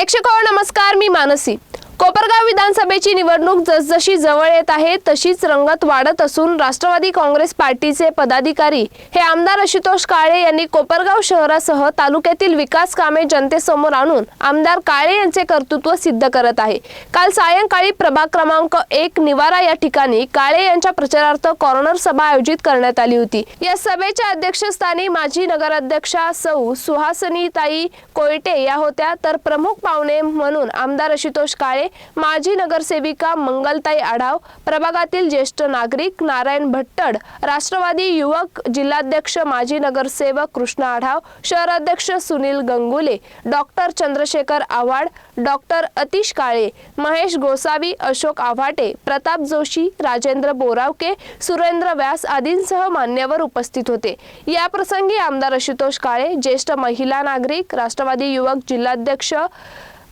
प्रेक्षक हो, नमस्कार मी मानसी. कोपरगाव विधानसभेची निवडणूक जसजशी जवळ येत आहे तशीच रंगत वाढत असून राष्ट्रवादी काँग्रेस पार्टीचे पदाधिकारी हे आमदार आशुतोष काळे यांनी कोपरगाव शहरासह तालुक्यातील विकास कामे जनतेसमोर आणून आमदार काळे यांचे कर्तृत्व सिद्ध करत आहे. काल सायंकाळी प्रभाग क्रमांक एक निवारा या ठिकाणी काळे यांच्या प्रचारार्थ कॉर्नर सभा आयोजित करण्यात आली होती. या सभेच्या अध्यक्षस्थानी माजी नगराध्यक्षा सौ सुहासनीताई कोयटे या होत्या. तर प्रमुख पाहुणे म्हणून आमदार आशुतोष काळे माजी नगरसेविका मंगलताई आढाव प्रभागातील ज्येष्ठ नागरिक नारायण भट्टड राष्ट्रवादी युवक जिल्हाध्यक्ष माजी नगरसेवक कृष्ण आढाव शहराध्यक्ष सुनील गंगुले डॉक्टर चंद्रशेखर आव्हाड डॉक्टर अतिश काळे महेश गोसावी अशोक आव्हाटे प्रताप जोशी राजेंद्र बोरावके सुरेंद्र व्यास आदींसह मान्यवर उपस्थित होते. याप्रसंगी आमदार आशुतोष काळे ज्येष्ठ महिला नागरिक राष्ट्रवादी युवक जिल्हाध्यक्ष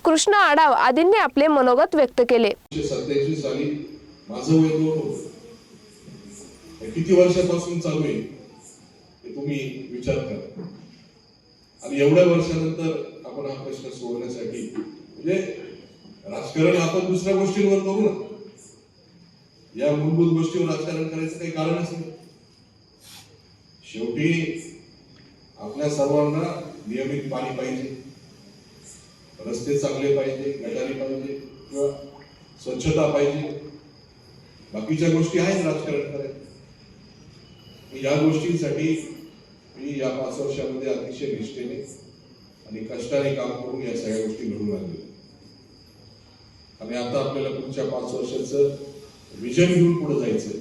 कृष्ण आडाव आदींनी आपले मनोगत व्यक्त केले. सत्याऐंशी साली माझं वय दोन होतं किती वर्षापासून चालू आहे हे तुम्ही विचार करा. आणि एवढ्या वर्षानंतर आपण हा प्रश्न सोडवण्यासाठी म्हणजे राजकारण आपण दुसऱ्या गोष्टींवर करू ना. या मूलभूत गोष्टीवर राजकारण करायचं काही कारणच नाही शेवटी आपल्या सर्वांना नियमित पाणी पाहिजे. रस्ते चांगले पाहिजे गटारी पाहिजे किंवा स्वच्छता पाहिजे. बाकीच्या गोष्टी आहेत राजकारण करायचं या गोष्टींसाठी मी या पाच वर्षामध्ये अतिशय निष्ठेने आणि कष्टाने काम करून या सगळ्या गोष्टी घडून आणल्या. आणि आता आपल्याला पुढच्या पाच वर्षाचं विजन घेऊन पुढे जायचं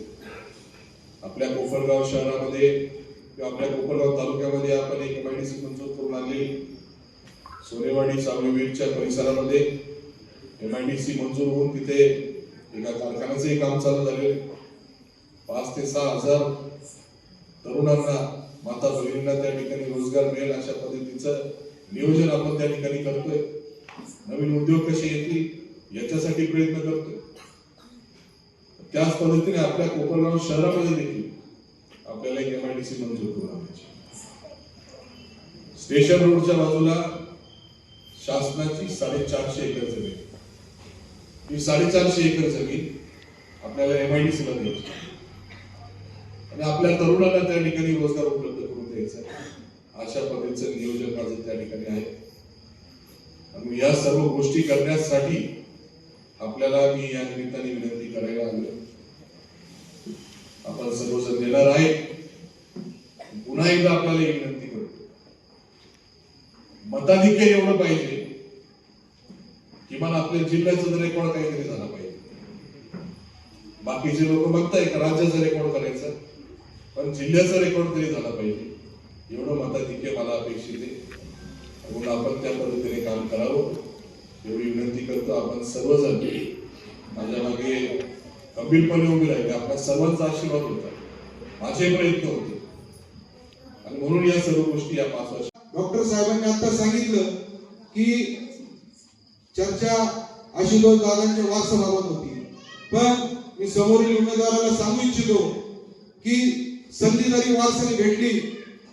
आपल्या कोपरगाव शहरामध्ये किंवा आपल्या कोपरगाव तालुक्यामध्ये आपण एक एमआयडीसी मंजूर करून आणली सोनेवाडी सावलीवीरच्या परिसरामध्ये एम आय डी सी मंजूर होऊन तिथे एका कारखान्याचंही काम चालू झाले पाच ते सहा हजार तरुणांना माता भगिनींना त्या ठिकाणी रोजगार मिळेल अशा पद्धतीचं नियोजन आपण त्या ठिकाणी करतोय. नवीन उद्योग कसे येतील याच्यासाठी प्रयत्न करतोय. त्याच पद्धतीने आपल्या कोपरगाव शहरामध्ये देखील आपल्याला एक एम आय डी सी मंजूर करून आणायची स्टेशन रोडच्या बाजूला शासनाची साडेचारशे एकर जमीन. ही साडेचारशे एकर जमीन आपल्याला एमआयडीसी ला द्यायची आणि आपल्या तरुणांना त्या ठिकाणी रोजगार उपलब्ध करून द्यायचा अशा पद्धतीचं नियोजन माझं त्या ठिकाणी आहे. आणि या सर्व गोष्टी करण्यासाठी आपल्याला मी या निमित्ताने विनंती करायला आलो आपण सर्वजण देणार आहे पुन्हा एकदा आपल्याला ही विनंती मताधिक्य एवढं पाहिजे किमान आपल्या जिल्ह्याचा जर रेकॉर्ड काहीतरी झाला पाहिजे. बाकीचे लोक बघताय का राज्याचा रेकॉर्ड करायचा? पण जिल्ह्याचा रेकॉर्ड तरी झाला पाहिजे. एवढं मताधिक्य मला अपेक्षित आहे. म्हणून आपण त्या पद्धतीने काम करावं. एवढी विनंती करतो. आपण सर्वजण माझ्या मागे गंभीरपणे उभे राहिले. आपल्या सर्वांचा आशीर्वाद होता. माझे प्रयत्न होते. आणि म्हणून या सर्व गोष्टी या पाच वर्ष डॉक्टर साहेबांनी आता सांगितलं की चर्चा आशुतोष दादांच्या वारसाबाबत होती. पण मी समोरील उमेदवाराला सांगू इच्छितो की संधी जरी वारसाने भेटली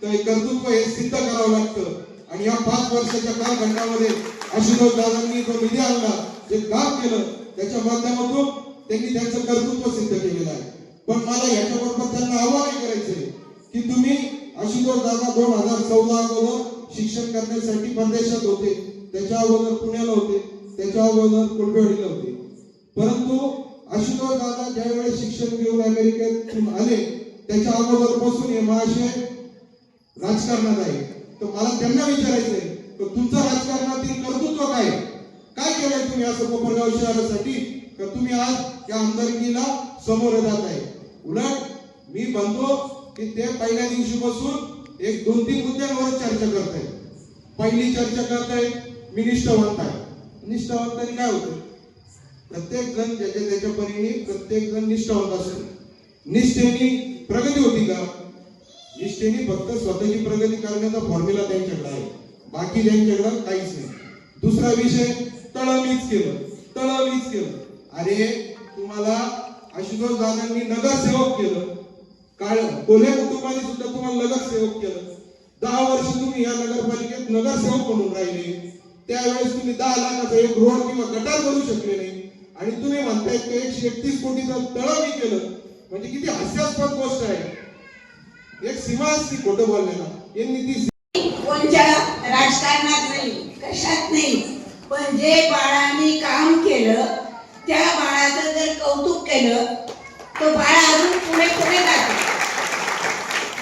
तर कर्तृत्व हे सिद्ध करावं लागतं. आणि या पाच वर्षाच्या कालखंडामध्ये आशुतोष दादांनी जो निधी आणला जे काम केलं त्याच्या माध्यमातून त्यांनी त्यांचं कर्तृत्व सिद्ध केलेलं आहे. पण मला याच्याबरोबर त्यांना आवाहन करायचंय की तुम्ही आशुतोष दादा दोन हजार चौदा अगोदर शिक्षण करण्यासाठी परदेशात होते. त्याच्या अगोदर पुण्याला होते. त्याच्या अगोदर कुलबेवाडीला होते. परंतु आशुतोष दादा ज्यावेळेस शिक्षण घेऊन अमेरिकेतून आले त्याच्या अगोदरपासून हे महाशय राजकारणात आहे. तर मला त्यांना विचारायचंय तर तुमचं राजकारणातील कर्तृत्व काय? काय केलंय तुम्ही असं कोपरगाव शहरासाठी? तर तुम्ही आज या आमदारकीला समोर जात आहे उलट मी म्हणतो की ते पहिल्या दिवशीपासून एक दोन तीन मुद्द्यांवर चर्चा करताय पहिली चर्चा करतायत मी निष्ठावंत आहे निष्ठावंतांनी काय होतं प्रत्येक जण ज्याच्या त्याच्या परीने प्रत्येक जण निष्ठावंत असेल. निष्ठेने प्रगती होती का? निष्ठेने फक्त स्वतःची प्रगती करण्याचा फॉर्म्युला त्यांच्याकडे आहे. बाकी त्यांच्याकडे काहीच नाही. दुसरा विषय तळमीच केलं. तळमीच केलं. अरे तुम्हाला आशुतोष दादांनी नगरसेवक केलं. कारण कोल्हे कुटुंबाने सुद्धा तुम्हाला नगरसेवक केलं. दहा वर्ष तुम्ही या नगरपालिकेत नगरसेवक म्हणून राहिले. त्यावेळेस तुम्ही दहा लाखाचा एक रोड किंवा गटार करू शकले नाही. आणि तुम्ही म्हणताय की एकशे एकतीस कोटीचं तळ मी केलं. म्हणजे किती हास्यास्पद गोष्ट आहे. एक सीमा असती खोट बोलण्याला यांनी ती कोणत्या राजकारणात नाही कशात नाही. पण जे बाळाने काम केलं त्या बाळाचं जर कौतुक केलं तो बाळा अजून पुढे पुढे जातो.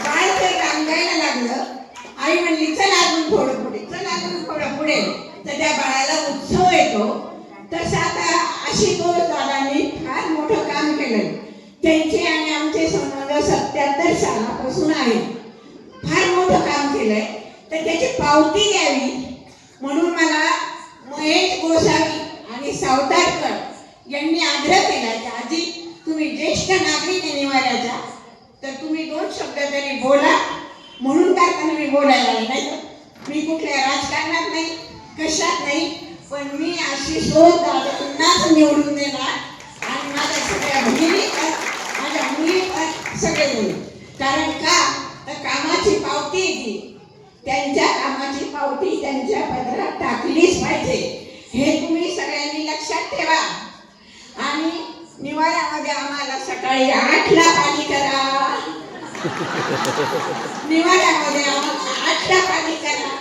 बाळ ते रांगायला लागलं? आई म्हणली चल अजून थोडं पुढे चल अजून थोडं पुढे. तर त्या बाळाला उत्सव येतो. तसं आता अशी तो दादांनी फार मोठं काम केलंय. त्यांचे आणि आमचे संबंध सत्याहत्तर सालापासून आहेत फार मोठं काम केलंय. तर त्याची पावती द्यावी. म्हणून मला महेश गोसावी आणि सावतारकर यांनी आग्रह केला की आजी तुम्ही ज्येष्ठ नागरिक आहे निवाऱ्याचा तर तुम्ही दोन शब्द तरी बोला. म्हणून करताना मी बोलायला नाही मी कुठल्या राजकारणात नाही कशात नाही पण मी अशी शोध दादांनाच निवडून देणार. आणि माझ्या सगळ्या बहिणी पण माझ्या मुली पण सगळे मुली कारण का? तर कामाची पावती ती त्यांच्या कामाची पावती त्यांच्या पदरात टाकलीच पाहिजे. हे तुम्ही सगळ्यांनी लक्षात ठेवा. आणि निवाऱ्यामध्ये आम्हाला सकाळी आठला पाणी करा. निवाऱ्यामध्ये आम्हाला आठला पाणी करा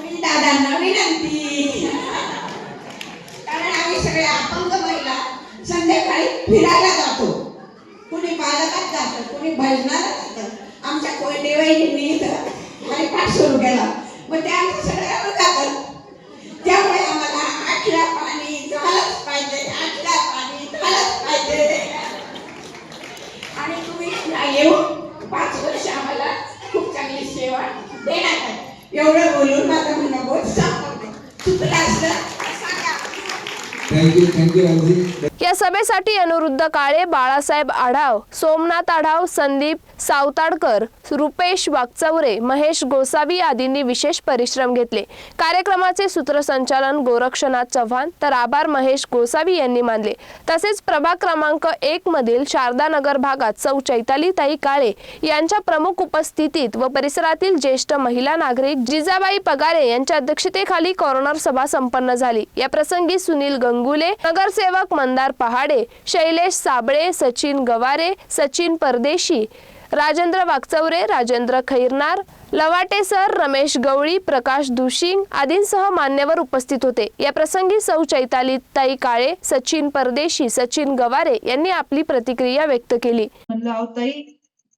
मी दादांना विनंती कारण आम्ही सगळे अपंग महिला संध्याकाळी फिरायला जातो कुणी बालकात जातं कुणी भजनाला जातं आमच्या कोयदेवाईंनी इथं हरिपाठ सुरू केला मग ते आमचं सगळ्यांना जातात त्यामुळे आम्हाला आठला पाणी झालंच पाहिजे आठला पाणी. झालंच पाहिजे आणि तुम्ही येऊ. पाच वर्ष आम्हाला खूप चांगली सेवा देणार आहे एवढं बोलून माझा म्हणणं बोल संपवते चुकलं असलं थँक्यू थँक्यू या सभेसाठी अनिरुद्ध काळे बाळासाहेब आढाव सोमनाथ आढाव संदीप सावताडकर रुपेश वागचौरे महेश गोसावी आदींनी विशेष परिश्रम घेतले. कार्यक्रमाचे सूत्रसंचालन गोरक्षनाथ चव्हाण तर आभार महेश गोसावी यांनी मानले. तसेच प्रभाग क्रमांक एक मधील शारदानगर भागात सौ चैतालीताई काळे यांच्या प्रमुख उपस्थितीत व परिसरातील ज्येष्ठ महिला नागरिक जिजाबाई पगारे यांच्या अध्यक्षतेखाली कॉर्नर सभा संपन्न झाली. या प्रसंगी सुनील गंगुले नगरसेवक मंदार पहाडे शैलेश साबळे सचिन गवारे सचिन परदेशी राजेंद्र वागचौरे राजेंद्र खैरनार लवाटे सर रमेश गवळी प्रकाश दुशिंग आदींसह मान्यवर उपस्थित होते. या प्रसंगी सौ चैतालीताई काळे सचिन परदेशी सचिन गवारे यांनी आपली प्रतिक्रिया व्यक्त केली. म्हणलं अहो ताई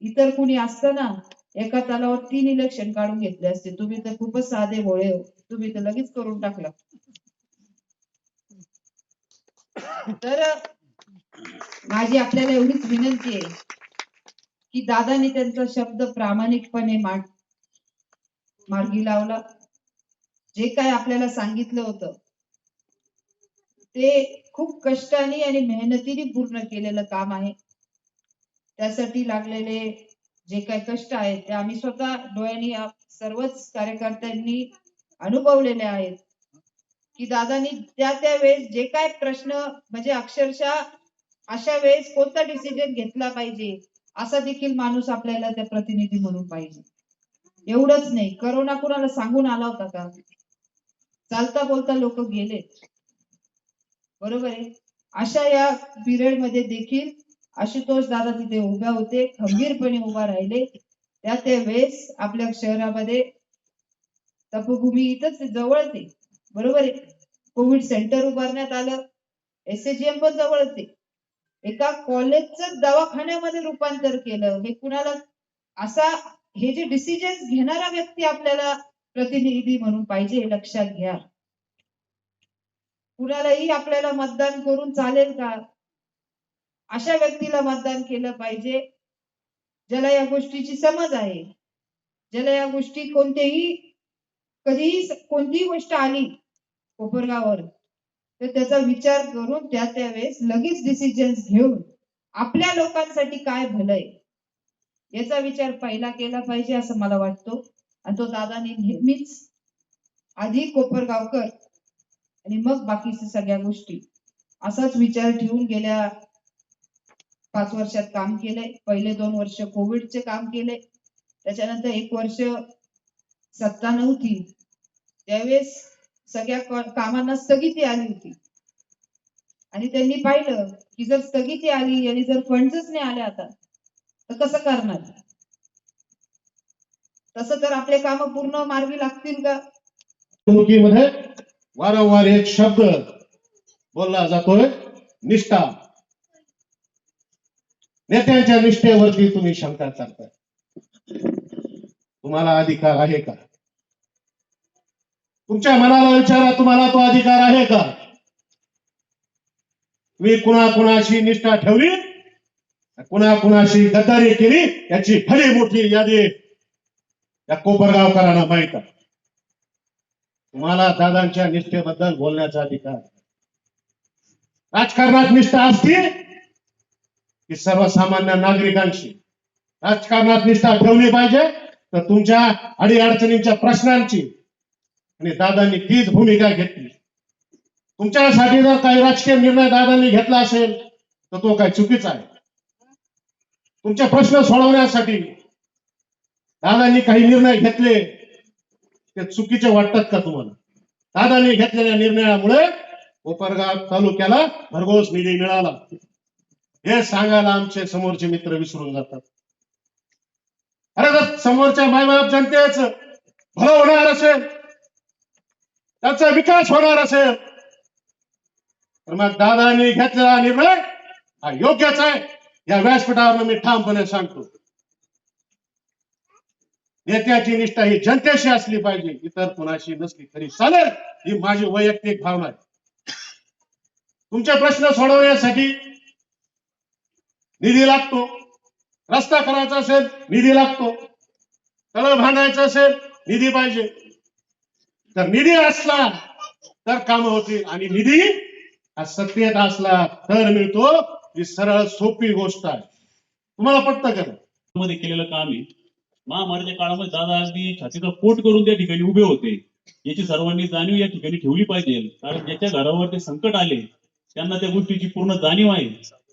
इतर कुणी असताना एका तालावर तीन इलेक्शन काढून घेतले असते. तुम्ही तर खूपच साधे भोळे हो. तुम्ही तर लगेच करून टाकला. तर माझी आपल्याला एवढीच विनंती आहे की दादानी त्यांचा शब्द प्रामाणिकपणे मार्गी लावला. जे काय आपल्याला सांगितलं होतं ते खूप कष्टाने आणि मेहनतीने पूर्ण केलेलं काम आहे. त्यासाठी लागलेले जे काही कष्ट आहेत ते आम्ही स्वतः डोळ्यांनी सर्वच कार्यकर्त्यांनी अनुभवलेले आहेत. की दादानी त्या त्या वेळेस जे काय प्रश्न म्हणजे अक्षरशः अशा वेळेस कोणता डिसिजन घेतला पाहिजे असा देखील माणूस आपल्याला त्या प्रतिनिधी म्हणून पाहिजे. एवढंच नाही. करोना कुणाला सांगून आला होता का? चालता बोलता लोक गेले बरोबर आहे? अशा या पिरियडमध्ये देखील आशुतोष दादा तिथे उभ्या होते खंबीरपणे उभा राहिले. त्या त्या वेळेस आपल्या शहरामध्ये तपभूमी इथंच जवळ ते बरोबर आहे? कोविड सेंटर उभारण्यात आलं. एसएजीएम पण जवळच आहे. एका कॉलेजचं दवाखान्यामध्ये रूपांतर केलं. हे कुणाला? असा हे जे डिसिजन घेणारा व्यक्ती आपल्याला प्रतिनिधी म्हणून पाहिजे हे लक्षात घ्या. कुणालाही आपल्याला मतदान करून चालेल का? अशा व्यक्तीला मतदान केलं पाहिजे ज्याला या गोष्टीची समज आहे. ज्याला या गोष्टी कोणतेही कधीही कोणतीही गोष्ट आली कोपरगावर तर त्याचा विचार करून त्या त्यावेळेस लगेच डिसिजन घेऊन आपल्या लोकांसाठी काय भलंय याचा विचार पहिला केला पाहिजे असं मला वाटतो. आणि तो दादानी नेहमीच आधी कोपरगावकर आणि मग बाकीच्या सगळ्या गोष्टी असाच विचार ठेवून गेल्या पाच वर्षात काम केलंय. पहिले दोन वर्ष कोविडचे काम केले त्याच्यानंतर एक वर्ष सत्ता नव्हती. त्यावेळेस सगळ्या कामांना स्थगिती आली होती. आणि त्यांनी पाहिलं की जर स्थगिती आली आणि जर फंड्सच नाही आले आता तर कसं करणार? तसं तर आपले काम पूर्ण मार्गी लागतील का? मध्ये वारंवार एक शब्द बोलला जातोय निष्ठा. नेत्यांच्या निष्ठेवरती तुम्ही शंका करताय. तुम्हाला अधिकार आहे का? तुमच्या मनाला विचारा तुम्हाला तो अधिकार आहे का? तुम्ही कुणा कुणाशी निष्ठा ठेवली कुणा कुणाशी गद्दारी केली याची भली मोठी यादी या कोपरगावकरांना माहीत आहे. तुम्हाला दादांच्या निष्ठेबद्दल बोलण्याचा अधिकार राजकारणात निष्ठा असते की सर्वसामान्य नागरिकांशी राजकारणात निष्ठा ठेवली पाहिजे तर तुमच्या अडीअडचणींच्या प्रश्नांची आणि दादांनी तीच भूमिका घेतली. तुमच्यासाठी जर काही राजकीय निर्णय दादांनी घेतला असेल तर तो काही चुकीचा आहे. तुमचे प्रश्न सोडवण्यासाठी दादांनी काही निर्णय घेतले ते चुकीचे वाटतात का तुम्हाला? दादांनी घेतलेल्या निर्णयामुळे कोपरगाव तालुक्याला भरघोस निधी मिळाला. हे सांगायला आमचे समोरचे मित्र विसरून जातात. अरे जर समोरच्या मायबाप जनतेच भलं होणार असेल त्याचा विकास होणार असेल. तर मग दादानी घेतलेला निर्णय हा योग्यच आहे. या व्यासपीठावर मी ठामपणे सांगतो. नेत्याची निष्ठा ही जनतेशी असली पाहिजे. इतर कुणाशी नसली तरी चालेल. ही माझी वैयक्तिक भावना आहे. तुमचे प्रश्न सोडवण्यासाठी निधी लागतो. रस्ता करायचा असेल निधी लागतो. तळ भांडायचं असेल निधी पाहिजे. तर निधी असला तर काम होतील आणि निधी हा सत्तेत असला तर मिळतो ही सरळ सोपी गोष्ट आहे. तुम्हाला पटतं का? मध्ये केलेलं काम आहे. महामारीच्या काळामध्ये दादा अगदी छातीचा पोट करून त्या ठिकाणी उभे होते. याची सर्वांनी जाणीव या ठिकाणी ठेवली पाहिजे. कारण ज्याच्या घरावर ते संकट आले त्यांना त्या गोष्टीची पूर्ण जाणीव आहे.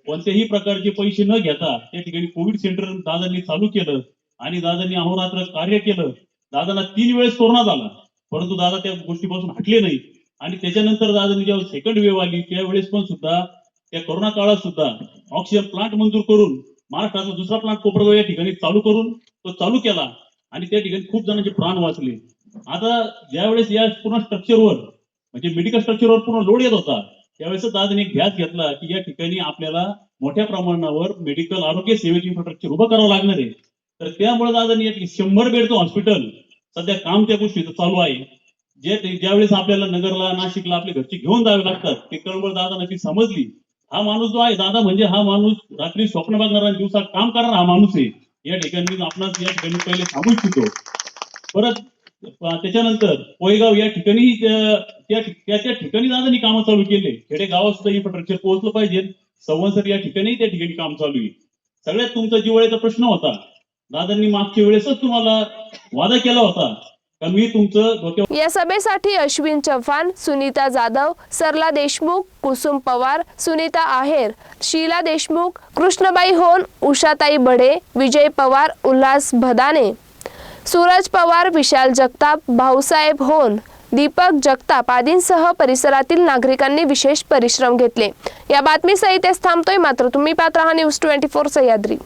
कोणत्याही प्रकारचे पैसे न घेता त्या ठिकाणी कोविड सेंटर दादांनी चालू केलं आणि दादांनी अहोरात्र कार्य केलं. दादांना तीन वेळेस कोरोना झाला. परंतु दादा त्या गोष्टीपासून हटले नाही आणि त्याच्यानंतर दादांनी जेव्हा सेकंड वेव्ह आली त्यावेळेस पण सुद्धा त्या कोरोना काळात सुद्धा ऑक्सिजन प्लांट मंजूर करून महाराष्ट्राचा दुसरा प्लांट कोपरगाव या ठिकाणी चालू करून तो चालू केला. आणि त्या ठिकाणी खूप जणांचे प्राण वाचले. आता ज्यावेळेस या पूर्ण स्ट्रक्चरवर म्हणजे मेडिकल स्ट्रक्चरवर पूर्ण लोड येत होता त्यावेळेस दादाने एक ध्यास घेतला की या ठिकाणी आपल्याला मोठ्या प्रमाणावर मेडिकल आरोग्य सेवेचे इन्फ्रास्ट्रक्चर उभं करावं लागणार आहे. तर त्यामुळे दादांनी शंभर बेडचं हॉस्पिटल सध्या काम त्या गोष्टीचं चालू आहे. जे ज्यावेळेस आपल्याला नगरला नाशिकला आपले घरचे घेऊन जावे लागतात ते कळवळ दादा ती समजली. हा माणूस जो आहे दादा म्हणजे हा माणूस रात्री स्वप्न बघणारा दिवसात काम करणारा हा माणूस आहे. या ठिकाणी आपणास या ठिकाणी पहिले सांगू इच्छितो. परत त्याच्यानंतर पोयगाव या ठिकाणी त्या त्या- ठिकाणी दादानी कामं चालू केले. खेडे गावात सुद्धा इन्फ्रास्ट्रक्चर पोहोचलं पाहिजे. संवत्सर या ठिकाणी त्या ठिकाणी काम चालू आहे. सगळ्यात तुमचा जिव्हाळ्याचा प्रश्न होता. दादांनी मागच्या वेळेसच तुम्हाला वादा केला होता का मी तुमचं या सभेसाठी अश्विन चव्हाण सुनीता जाधव सरला देशमुख कुसुम पवार सुनीता आहेर शीला देशमुख कृष्णबाई होन उषाताई बढे विजय पवार उल्हास भदाने सूरज पवार विशाल जगताप भाऊसाहेब होन दीपक जगताप आदींसह परिसरातील नागरिकांनी विशेष परिश्रम घेतले. या बातमीसहित थांबतोय मात्र तुम्ही पात्र हा न्यूज ट्वेंटी फोर सह्याद्री.